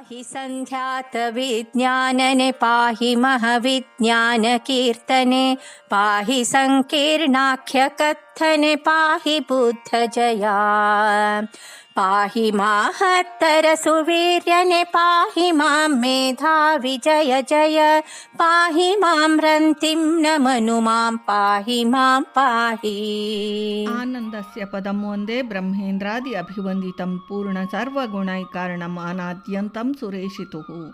पाहि सन्ध्यातविज्ञानने पाहि महविज्ञानकीर्तने पाहि नाथन पाहि बुद्ध जया। पाहि माहत्तर सुवीर्यने पाहि माँ मेधा विजय जय। पाहि माँ रंतिम न मनु माँ, पाहि माँ पाहि। आनंदस्य पदं वंदे ब्रह्मेन्द्रादि अभिवंदितं पूर्ण अभिवन्दितं पूर्णसर्वगुणैकारणम् अनाद्यन्तं सुरेशितुः।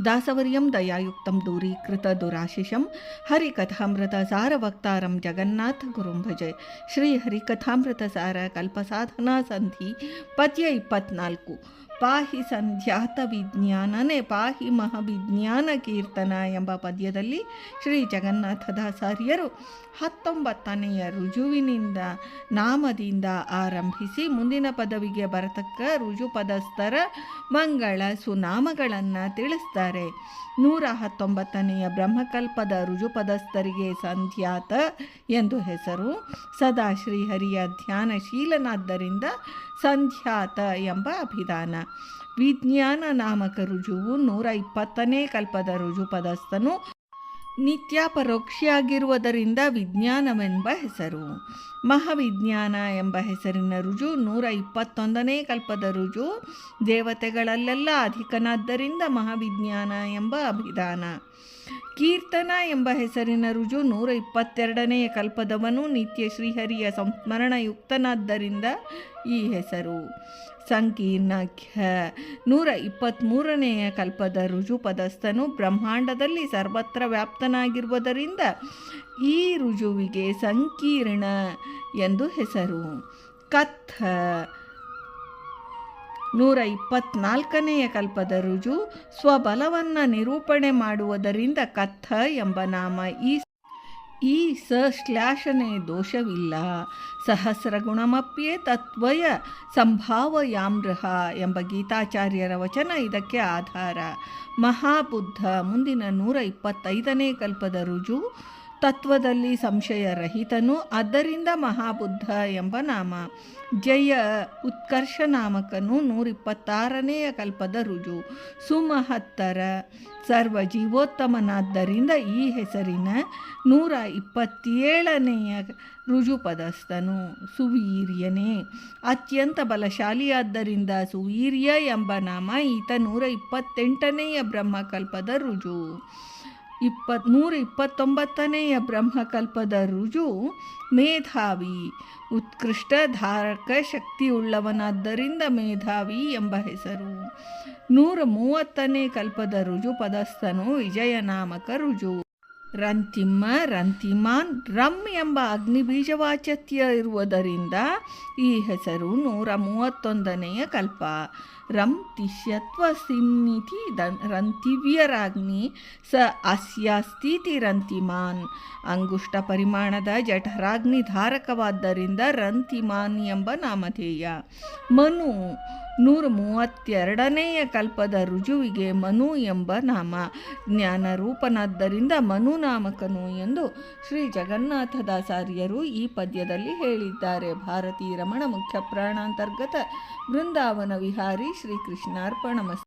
दासवर्यं दयायुक्तं दूरीकृतदुराशिषं जगन्नाथ जगन्नाथगुरुं भजे। ಸಾರವಕ್ತಾರಂ ಜಗನ್ನಾಥ ಗುರುಂ ಭಜೆ ಶ್ರೀ ಹರಿಕಥಾಮೃತ ಸಾರ ಕಲ್ಪಸಾಧನಾ ಸಂಧಿ ಪದ್ಯ ಇಪ್ಪತ್ನಾಲ್ಕು ಪಾಹಿ ಸಂಧ್ಯಾತ ವಿಜ್ಞಾನನೇ, ಪಾಹಿ ಮಹಾವಿಜ್ಞಾನ ಕೀರ್ತನ ಎಂಬ ಪದ್ಯದಲ್ಲಿ ಶ್ರೀ ಜಗನ್ನಾಥದಾಸಾರ್ಯರು ಹತ್ತೊಂಬತ್ತನೆಯ ರುಜುವಿನಿಂದ ನಾಮದಿಂದ ಆರಂಭಿಸಿ ಮುಂದಿನ ಪದವಿಗೆ ಬರತಕ್ಕ ರುಜುಪದಸ್ಥರ ಮಂಗಳ ಸುನಾಮಗಳನ್ನು ತಿಳಿಸ್ತಾರೆ. ನೂರ ಹತ್ತೊಂಬತ್ತನೆಯ ಬ್ರಹ್ಮಕಲ್ಪದ ರುಜುಪದಸ್ಥರಿಗೆ ಸಂಧ್ಯಾತ ಎಂದು ಹೆಸರು. ಸದಾ ಶ್ರೀಹರಿಯ ಧ್ಯಾನಶೀಲನಾದ್ದರಿಂದ ಸಂಧ್ಯಾತ ಎಂಬ ಅಭಿಧಾನ. ವಿಜ್ಞಾನ ನಾಮಕ ರುಜುವು ನೂರ ಇಪ್ಪತ್ತನೇ ಕಲ್ಪದ ರುಜುಪದಸ್ಥನು ನಿತ್ಯಾಪರೋಕ್ಷಿಯಾಗಿರುವುದರಿಂದ ವಿಜ್ಞಾನವೆಂಬ ಹೆಸರು. ಮಹಾವಿಜ್ಞಾನ ಎಂಬ ಹೆಸರಿನ ರುಜು ನೂರ ಇಪ್ಪತ್ತೊಂದನೇ ಕಲ್ಪದ ರುಜು ದೇವತೆಗಳಲ್ಲೆಲ್ಲ ಅಧಿಕನಾದ್ದರಿಂದ ಮಹಾವಿಜ್ಞಾನ ಎಂಬ ಅಭಿಧಾನ. ಕೀರ್ತನ ಎಂಬ ಹೆಸರಿನ ರುಜು ನೂರ ಇಪ್ಪತ್ತೆರಡನೆಯ ಕಲ್ಪದವನು ನಿತ್ಯ ಶ್ರೀಹರಿಯ ಸಂಸ್ಮರಣಯುಕ್ತನಾದ್ದರಿಂದ ಈ ಹೆಸರು. ಸಂಕೀರ್ಣ ಖ್ಯ ನೂರ ಇಪ್ಪತ್ತ್ಮೂರನೆಯ ಕಲ್ಪದ ರುಜು ಪದಸ್ಥನು ಬ್ರಹ್ಮಾಂಡದಲ್ಲಿ ಸರ್ವತ್ರ ವ್ಯಾಪ್ತನಾಗಿರುವುದರಿಂದ ಈ ರುಜುವಿಗೆ ಸಂಕೀರ್ಣ ಎಂದು ಹೆಸರು. ಕತ್ಥ ನೂರ ಇಪ್ಪತ್ನಾಲ್ಕನೆಯ ಕಲ್ಪದ ರುಜು ಸ್ವಬಲವನ್ನು ನಿರೂಪಣೆ ಮಾಡುವುದರಿಂದ ಕಥ ಎಂಬ ನಾಮ ಈ ಈ ಸಶ್ಲಾಷನೆ ದೋಷವಿಲ್ಲ. ಸಹಸ್ರಗುಣಮಪ್ಯೇ ತತ್ವಯ ಸಂಭಾವಯಾಮೃಹ ಎಂಬ ಗೀತಾಚಾರ್ಯರ ವಚನ ಇದಕ್ಕೆ ಆಧಾರ. ಮಹಾಬುದ್ಧ ಮುಂದಿನ ನೂರ ಇಪ್ಪತ್ತೈದನೇ ಕಲ್ಪದ ರುಜು ತತ್ವದಲ್ಲಿ ಸಂಶಯರಹಿತನು, ಆದ್ದರಿಂದ ಮಹಾಬುದ್ಧ ಎಂಬ ನಾಮ. ಜಯ ಉತ್ಕರ್ಷ ನಾಮಕನು ನೂರಿಪ್ಪತ್ತಾರನೆಯ ಕಲ್ಪದ ರುಜು. ಸುಮಹತ್ತರ ಸರ್ವ ಜೀವೋತ್ತಮನಾದ್ದರಿಂದ ಈ ಹೆಸರಿನ ನೂರ ಇಪ್ಪತ್ತೇಳನೆಯ ರುಜುಪದಸ್ಥನು. ಸುವೀರ್ಯನೇ. ಅತ್ಯಂತ ಬಲಶಾಲಿಯಾದ್ದರಿಂದ ಸುವೀರ್ಯ ಎಂಬ ನಾಮ ಈತ ನೂರ ಇಪ್ಪತ್ತೆಂಟನೆಯ ಬ್ರಹ್ಮಕಲ್ಪದ ರುಜು. ಇಪ್ಪತ್ ನೂರ ಇಪ್ಪತ್ತೊಂಬತ್ತನೆಯ ಬ್ರಹ್ಮಕಲ್ಪದ ರುಜು ಮೇಧಾವಿ. ಉತ್ಕೃಷ್ಟ ಧಾರಕ ಶಕ್ತಿಯುಳ್ಳವನಾದ್ದರಿಂದ ಮೇಧಾವಿ ಎಂಬ ಹೆಸರು. ನೂರ ಮೂವತ್ತನೇ ಕಲ್ಪದ ರುಜು ಪದಸ್ಥನು ವಿಜಯನಾಮಕ ರುಜು ರಂತಿಮ್ಮ, ರಂತಿಮಾನ್, ರಮ್ ಎಂಬ ಅಗ್ನಿಬೀಜವಾಚತ್ಯ ಇರುವುದರಿಂದ ಈ ಹೆಸರು ನೂರ ಮೂವತ್ತೊಂದನೆಯ ಕಲ್ಪ. ರಂ ತಿಷ್ಯತ್ವ ಸಿನ್ನಿತಿ ರಂತಿವ್ಯರಾಗ್ನಿ ಸ ಅಸ್ಯಾಸ್ತೀತಿ ರಂತಿಮಾನ್. ಅಂಗುಷ್ಟ ಪರಿಮಾಣದ ಜಠರಾಗ್ನಿ ಧಾರಕವಾದ್ದರಿಂದ ರಂತಿಮಾನ್ ಎಂಬ ನಾಮಧೇಯ. ಮನು ನೂರ ಮೂವತ್ತೆರಡನೆಯ ಕಲ್ಪದ ರುಜುವಿಗೆ ಮನು ಎಂಬ ನಾಮ. ಜ್ಞಾನರೂಪನಾದ್ದರಿಂದ ಮನು ನಾಮಕನು ಎಂದು ಶ್ರೀ ಜಗನ್ನಾಥದಾಸಾರ್ಯರು ಈ ಪದ್ಯದಲ್ಲಿ ಹೇಳಿದ್ದಾರೆ. ಭಾರತೀ ರಮಣ ಮುಖ್ಯ ಪ್ರಾಣಾಂತರ್ಗತ ಬೃಂದಾವನ ವಿಹಾರಿ ಶ್ರೀಕೃಷ್ಣಾರ್ಪಣಮಸ್ತು